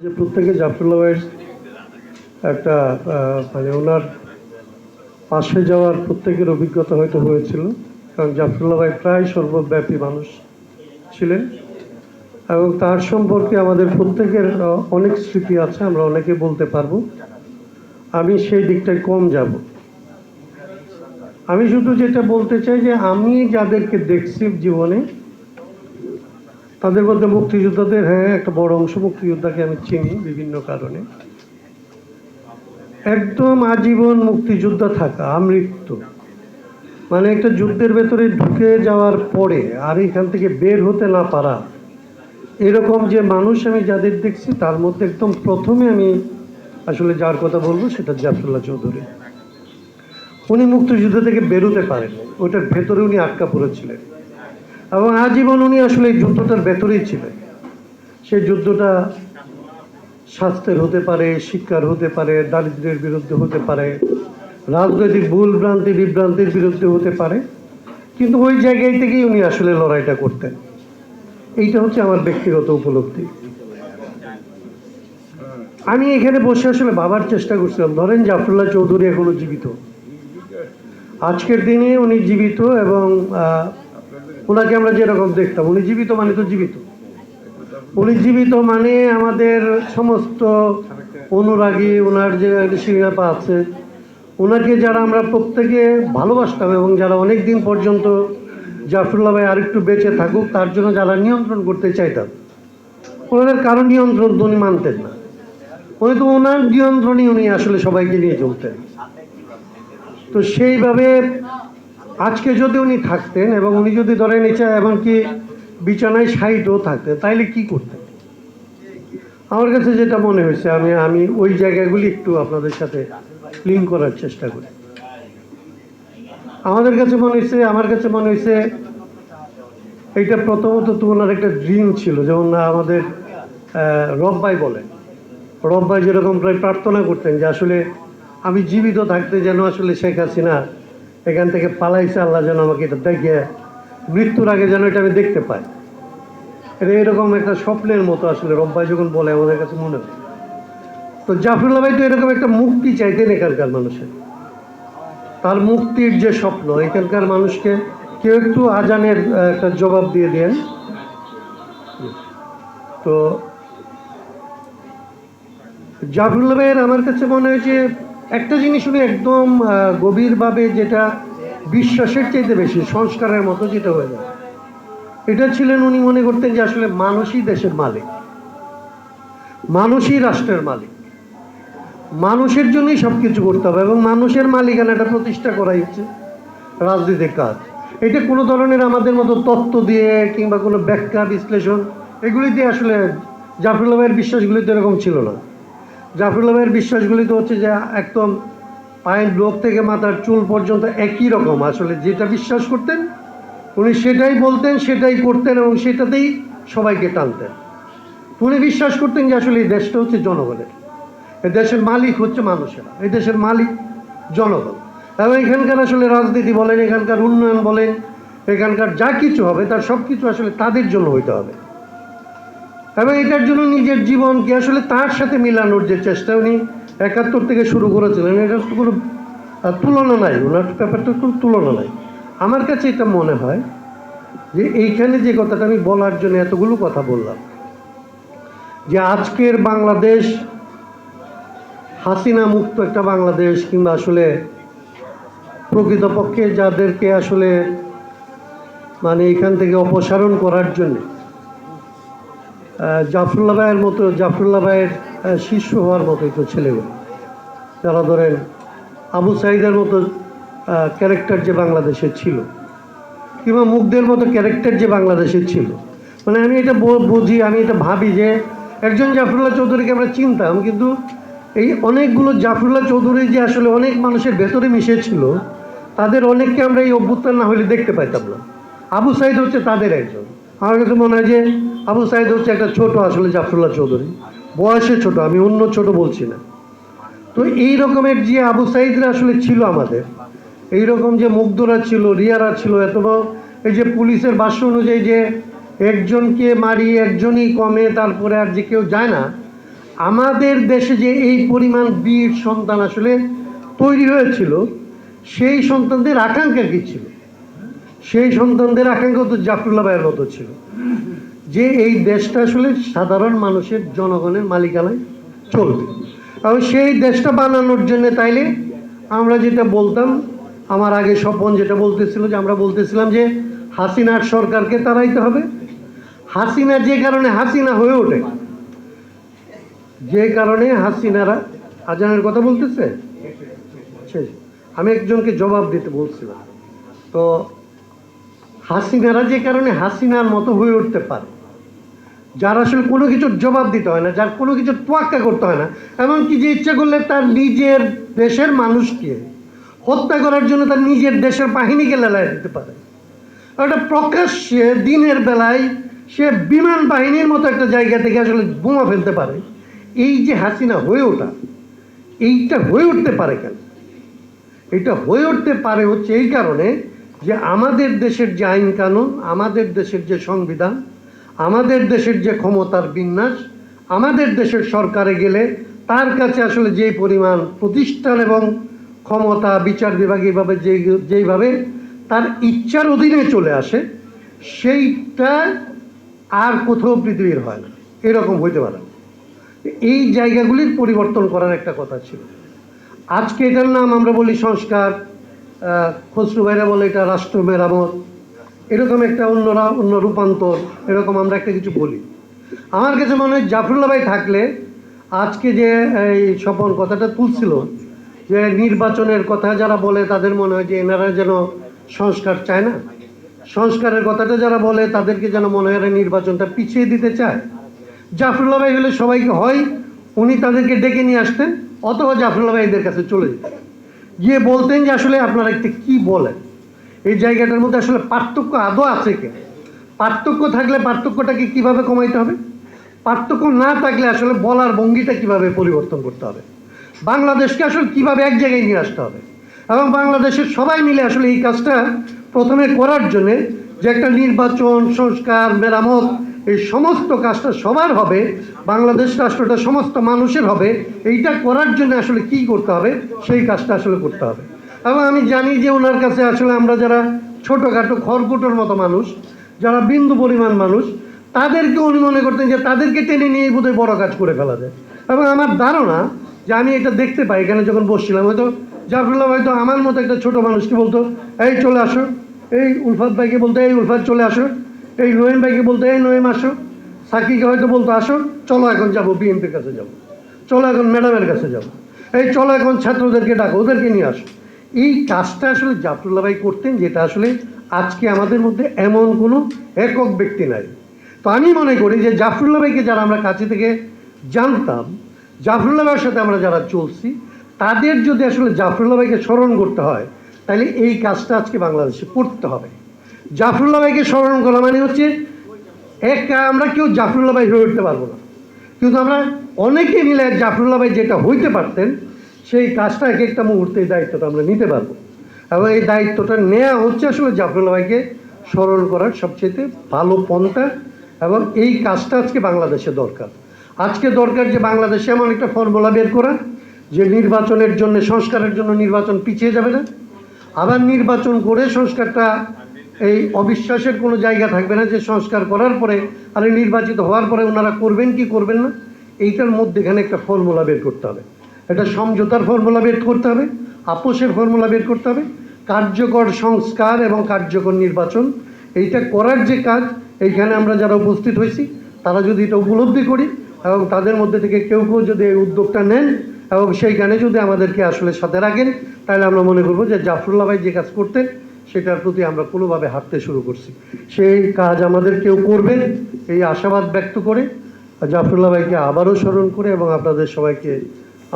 যে প্রত্যেকে জাফরুল্লাহ ভাইয়ের একটা মানে ওনার পাশে যাওয়ার প্রত্যেকের অভিজ্ঞতা হয়তো হয়েছিল। কারণ জাফরুল্লাহ ভাই প্রায় সর্বব্যাপী মানুষ ছিলেন। এবং তার সম্পর্কে আমাদের প্রত্যেকের অনেক স্মৃতি আছে, আমরা অনেকে বলতে পারব। আমি সেই দিকটায় কম যাব। আমি শুধু যেটা বলতে চাই যে আমি যাদেরকে দেখছি জীবনে তাদের মধ্যে মুক্তিযোদ্ধাদের হ্যাঁ একটা বড় অংশ মুক্তিযোদ্ধাকে আমি চিনি বিভিন্ন কারণে। একদম আজীবন মুক্তিযোদ্ধা থাকা, আমৃত্যু। মানে একটা যুদ্ধের ভেতরে ঢুকে যাওয়ার পরে আর এখান থেকে বের হতে না পারা, এরকম যে মানুষ আমি যাদের দেখছি, তার মধ্যে একদম প্রথমে আমি আসলে যার কথা বলব সেটা জাফরুল্লাহ চৌধুরী। উনি মুক্তিযুদ্ধ থেকে বেরোতে পারেন ওটার ভেতরে উনি আটকা পড়েছিলেন। এবং আজীবন উনি আসলে এই যুদ্ধটার ভেতরেই ছিলেন। সেই যুদ্ধটা স্বাস্থ্যের হতে পারে, শিক্ষার হতে পারে দারিদ্র্যের বিরুদ্ধে হতে পারে, রাজনৈতিক ভুল ভ্রান্তি, বিভ্রান্তির বিরুদ্ধে হতে পারে। কিন্তু ওই জায়গায় থেকেই উনি আসলে লড়াইটা করতেন। এইটা হচ্ছে আমার ব্যক্তিগত উপলব্ধি। আমি এখানে বসে আসলে ভাবার চেষ্টা করছিলাম। ধরেন জাফরুল্লাহ চৌধুরী এখনও জীবিত। আজকের দিনে উনি জীবিত এবং ওনাকে আমরা যেরকম দেখতাম, উনি জীবিত মানে তো জীবিত। উনি জীবিত মানে আমাদের সমস্ত অনুরাগী ওনার যে সিঙ্গাপা আছে ওনাকে যারা আমরা প্রত্যেকে ভালোবাসতাম এবং যারা অনেক দিন পর্যন্ত জাফরুল্লাহ ভাই আরেকটু বেঁচে থাকুক, তার জন্য যারা নিয়ন্ত্রণ করতে চাইতাম, ওনাদের কারও নিয়ন্ত্রণ তো উনি মানতেন না। উনি তো ওনার নিয়ন্ত্রণই উনি আসলে সবাইকে নিয়ে চলতেন। তো সেইভাবে আজকে যদি উনি থাকতেন এবং উনি যদি ধরেন ইচ্ছা এমনকি বিছানায় সাইডও থাকতেন, তাইলে কি করতেন? আমার কাছে যেটা মনে হয়েছে, আমি আমি ওই জায়গাগুলি একটু আপনাদের সাথে লিঙ্ক করার চেষ্টা করি। আমাদের কাছে মনে হয়েছে, আমার কাছে মনে হয়েছে, এইটা প্রথমত তো ওনার একটা ড্রিম ছিল, যেমন আমাদের রব্বাই বলেন। রব্বাই যেরকম প্রায় প্রার্থনা করতেন যে আসলে আমি জীবিত থাকতে যেন আসলে শেখ হাসিনা এখান থেকে পালাইছে আল্লাহ যেন আমাকে এটা দেখে মৃত্যুর আগে যেন এটা আমি দেখতে পাই। এটা এরকম একটা স্বপ্নের মতো আসলে রব্বাই যখন বলে আমাদের কাছে মনে হয়। তো জাফরুল্লাহ ভাই তো এরকম একটা মুক্তি চাইতেন এখানকার মানুষের। তার মুক্তির যে স্বপ্ন, এখানকার মানুষকে কেউ একটু আজানের একটা জবাব দিয়ে দেন। তো জাফরুল্লাহ ভাইয়ের আমার কাছে মনে হয় যে একটা জিনিস উনি একদম গভীরভাবে যেটা বিশ্বাসের চাইতে বেশি, সংস্কারের মতো যেটা হয়ে যায়। এটা ছিলেন উনি মনে করতেন যে আসলে মানুষই দেশের মালিক। মানুষই রাষ্ট্রের মালিক। মানুষের জন্যই সব কিছু করতে হবে এবং মানুষের মালিকানাটা প্রতিষ্ঠা করাই হচ্ছে রাজনীতির কাজ। এটা কোনো ধরনের আমাদের মতো তত্ত্ব দিয়ে কিংবা কোনো ব্যাখ্যা, বিশ্লেষণ এগুলি দিয়ে আসলে জাফরুল্লাহ ভাইয়ের বিশ্বাসগুলি তো এরকম ছিল না। ভাইয়ের বিশ্বাসগুলি তো হচ্ছে যে একদম পায়ের লোক থেকে মাথার চুল পর্যন্ত একই রকম। আসলে যেটা বিশ্বাস করতেন, উনি সেটাই বলতেন, সেটাই করতেন এবং সেটাতেই সবাইকে টানতেন। উনি বিশ্বাস করতেন যে আসলে এই দেশটা হচ্ছে জনগণের। এই দেশের মালিক হচ্ছে মানুষেরা। এই দেশের মালিক জনগণ। এবং এখানকার আসলে রাজনীতি বলেন, এখানকার উন্নয়ন বলেন, এখানকার যা কিছু হবে, তার সব কিছু আসলে তাদের জন্য হইতে হবে। এবং এটার জন্য নিজের জীবনকে আসলে তার সাথে মিলানোর যে চেষ্টা উনি একাত্তর থেকে শুরু করেছিলেন, এটার তো কোনো তুলনা নাই। ওনার ব্যাপারটার কোনো তুলনা নাই। আমার কাছে এটা মনে হয় যে এইখানে যে কথাটা আমি বলার জন্য এতগুলো কথা বললাম, যে আজকের বাংলাদেশ, হাসিনা মুক্ত একটা বাংলাদেশ কিংবা আসলে প্রকৃতপক্ষে যাদেরকে আসলে মানে এখান থেকে অপসারণ করার জন্য জাফরুল্লাহ ভাইয়ের মতো, জাফরুল্লাহ ভাইয়ের শিষ্য হওয়ার মতোই তো ছেলেগুলো। যারা ধরেন আবু সাইদের মতো ক্যারেক্টার যে বাংলাদেশে ছিল, কিংবা মুখদের মতো ক্যারেক্টার যে বাংলাদেশে ছিল। মানে আমি এটা বুঝি, আমি এটা ভাবি যে একজন জাফরুল্লাহ চৌধুরীকে আমরা চিনতাম, কিন্তু এই অনেকগুলো জাফরুল্লাহ চৌধুরী যে আসলে অনেক মানুষের ভেতরে মিশে ছিল তাদের অনেককে আমরা এই অভ্যুত্থান না হলে দেখতে পাইতাম না। আবু সাইদ হচ্ছে তাদের একজন। আমার কাছে মনে হয় যে আবু সাইদ হচ্ছে একটা ছোট আসলে জাফরুল্লাহ চৌধুরী। বয়সে ছোট, আমি অন্য ছোট বলছি না। তো এই রকমের যে আবু সাইদরা আসলে ছিল আমাদের এই রকম যে মুগ্ধরা ছিল, রিয়ারা ছিল, এত এই যে পুলিশের ভাষ্য অনুযায়ী যে একজনকে মারি একজনই কমে, তারপরে আর যে কেউ যায় না, আমাদের দেশে যে এই পরিমাণ বীর সন্তান আসলে তৈরি হয়েছিল, সেই সন্তানদের আকাঙ্ক্ষা কী ছিল? সেই সন্তানদের আকাঙ্ক্ষা তো জাফরুল্লাহ ভাইয়ের মতো ছিল। যে এই দেশটা আসলে সাধারণ মানুষের জনগণের মালিকানায় চলবে। এবং সেই দেশটা বানানোর জন্য তাইলে আমরা যেটা বলতাম, আমার আগে স্বপন যেটা বলতেছিল যে আমরা বলতেছিলাম যে হাসিনার সরকারকে তাড়াইতে হবে। হাসিনা যে কারণে হাসিনা হয়ে ওঠে, যে কারণে হাসিনারা আজানের কথা বলতেছে। আমি একজনকে জবাব দিতে বলছিলাম। তো হাসিনারা যে কারণে হাসিনার মতো হয়ে উঠতে পারে যার আসলে কোনো কিছুর জবাব দিতে হয় না, যার কোনো কিছুর তোয়াক্কা করতে হয় না। এমনকি যে ইচ্ছা করলে তার নিজের দেশের মানুষকে হত্যা করার জন্য তার নিজের দেশের বাহিনীকে লেলায় দিতে পারে। ওটা প্রকাশ্যে দিনের বেলায় সে বিমান বাহিনীর মতো একটা জায়গা থেকে আসলে বোমা ফেলতে পারে। এই যে হাসিনা হয়ে ওঠা, এইটা হয়ে উঠতে পারে কেন? এটা হয়ে উঠতে পারে হচ্ছে এই কারণে যে আমাদের দেশের যে আইন কানুন, আমাদের দেশের যে সংবিধান আমাদের দেশের যে ক্ষমতার বিন্যাস, আমাদের দেশের সরকারে গেলে তার কাছে আসলে যে পরিমাণ প্রতিষ্ঠান এবং ক্ষমতা বিচার বিভাগ এইভাবে যে যেইভাবে তার ইচ্ছার অধীনে চলে আসে, সেইটা আর কোথাও পৃথিবীর হয় না। এরকম হইতে পারে। এই জায়গাগুলির পরিবর্তন করার একটা কথা ছিল। আজকে এটার নাম আমরা বলি সংস্কার। খসরু ভাইরা বলে এটা রাষ্ট্র মেরামত। এরকম একটা অন্যরা অন্য রূপান্তর, এরকম আমরা একটা কিছু বলি। আমার কাছে মনে হয় জাফরুল্লাহ ভাই থাকলে আজকে যে, এই স্বপন কথাটা তুলছিল, যে নির্বাচনের কথা যারা বলে তাদের মনে হয় যে এনারা যেন সংস্কার চায় না। সংস্কারের কথাটা যারা বলে তাদেরকে যেন মনে হয় নির্বাচনটা পিছিয়ে দিতে চায়। জাফরুল্লাহ ভাই হলে সবাইকে হয়, উনি তাদেরকে ডেকে নিয়ে আসতেন, অথবা জাফরুল্লাহ ভাই এদের কাছে চলে যেতেন। গিয়ে বলতেন যে আসলে আপনারা একটা কী বলেন? এই জায়গাটার মধ্যে আসলে পার্থক্য আদৌ আছে কে? পার্থক্য থাকলে পার্থক্যটাকে কীভাবে কমাইতে হবে? পার্থক্য না থাকলে আসলে বলার ভঙ্গিটা কীভাবে পরিবর্তন করতে হবে? বাংলাদেশকে আসলে কীভাবে এক জায়গায় নিয়ে আসতে হবে? এবং বাংলাদেশের সবাই মিলে আসলে এই কাজটা প্রথমে করার জন্যে যে একটা নির্বাচন, সংস্কার, মেরামত, এই সমস্ত কাজটা সবার হবে, বাংলাদেশ রাষ্ট্রটা সমস্ত মানুষের হবে, এইটা করার জন্য আসলে কি করতে হবে? সেই কাজটা আসলে করতে হবে। এবং আমি জানি যে ওনার কাছে আসলে আমরা যারা ছোটোখাটো খড়কুটোর মতো মানুষ, যারা বিন্দু পরিমাণ মানুষ, তাদেরকে উনি মনে করতেন যে তাদেরকে টেনে নিয়ে বোধহয় বড় কাজ করে ফেলা যায়। এবং আমার ধারণা যে আমি এটা দেখতে পাই, এখানে যখন বসছিলাম, হয়তো জাফরুল্লাহ হয়তো আমার মতো একটা ছোট মানুষকে বলতো, এই চলে আসো, এই উলফাত ভাইকে বলতো, এই উলফাত চলে আসো, এই নয়েম ভাইকে বলতো, এই নয়েম আসো, সাকিকে হয়তো বলতো, আসো, চলো এখন যাব, বিএনপির কাছে যাব, চলো এখন ম্যাডামের কাছে যাব, এই চলো এখন ছাত্রদেরকে ডাকো, ওদেরকে নিয়ে আসো। এই কাজটা আসলে জাফরুল্লাহ ভাই করতেন, যেটা আসলে আজকে আমাদের মধ্যে এমন কোনো একক ব্যক্তি নাই। তো আমি মনে করি যে জাফরুল্লাহ ভাইকে যারা আমরা কাছে থেকে জানতাম, জাফরুল্লাহ ভাইয়ের সাথে আমরা যারা চলছি, তাদের যদি আসলে জাফরুল্লাহ ভাইকে স্মরণ করতে হয়, তাহলে এই কাজটা আজকে বাংলাদেশে করতে হবে। জাফরুল্লাহ ভাইকে স্মরণ করা মানে হচ্ছে, এক আমরা কেউ জাফরুল্লাহ ভাই হয়ে উঠতে পারব না। কিন্তু আমরা অনেকে মিলে জাফরুল্লাহ ভাই যেটা হইতে পারতেন সেই কাজটা এক একটা মুহূর্তে এই দায়িত্বটা আমরা নিতে পারব। এবং এই দায়িত্বটা নেওয়া হচ্ছে আসলে জাফরুল্লাহ ভাইকে স্মরণ করার সবচেয়ে ভালো পন্থা এবং এই কাজটা আজকে বাংলাদেশে দরকার। আজকে দরকার যে বাংলাদেশে এমন একটা ফর্মুলা বের করা যে নির্বাচনের জন্য, সংস্কারের জন্য নির্বাচন পিছিয়ে যাবে না। আবার নির্বাচন করে সংস্কারটা এই অবিশ্বাসের কোনো জায়গা থাকবে না যে সংস্কার করার পরে আর নির্বাচিত হওয়ার পরে ওনারা করবেন কি করবেন না, এইটার মধ্যেখানে একটা ফর্মুলা বের করতে হবে। একটা সমঝোতার ফর্মুলা বের করতে হবে, আপোষের ফর্মুলা বের করতে হবে, কার্যকর সংস্কার এবং কার্যকর নির্বাচন। এইটা করার যে কাজ, এইখানে আমরা যারা উপস্থিত হয়েছি, তারা যদি এটা উপলব্ধি করি এবং তাদের মধ্যে থেকে কেউ কেউ যদি এই উদ্যোগটা নেন এবং সেইখানে যদি আমাদেরকে আসলে সাথে রাখেন, তাহলে আমরা মনে করব যে জাফরুল্লাহ ভাই যে কাজ করতেন, সেটার প্রতি আমরা কোনোভাবে হাঁটতে শুরু করছি। সেই কাজ আমাদের কেউ করবেন, এই আশাবাদ ব্যক্ত করে জাফরুল্লাহ ভাইকে আবারও স্মরণ করে এবং আপনাদের সবাইকে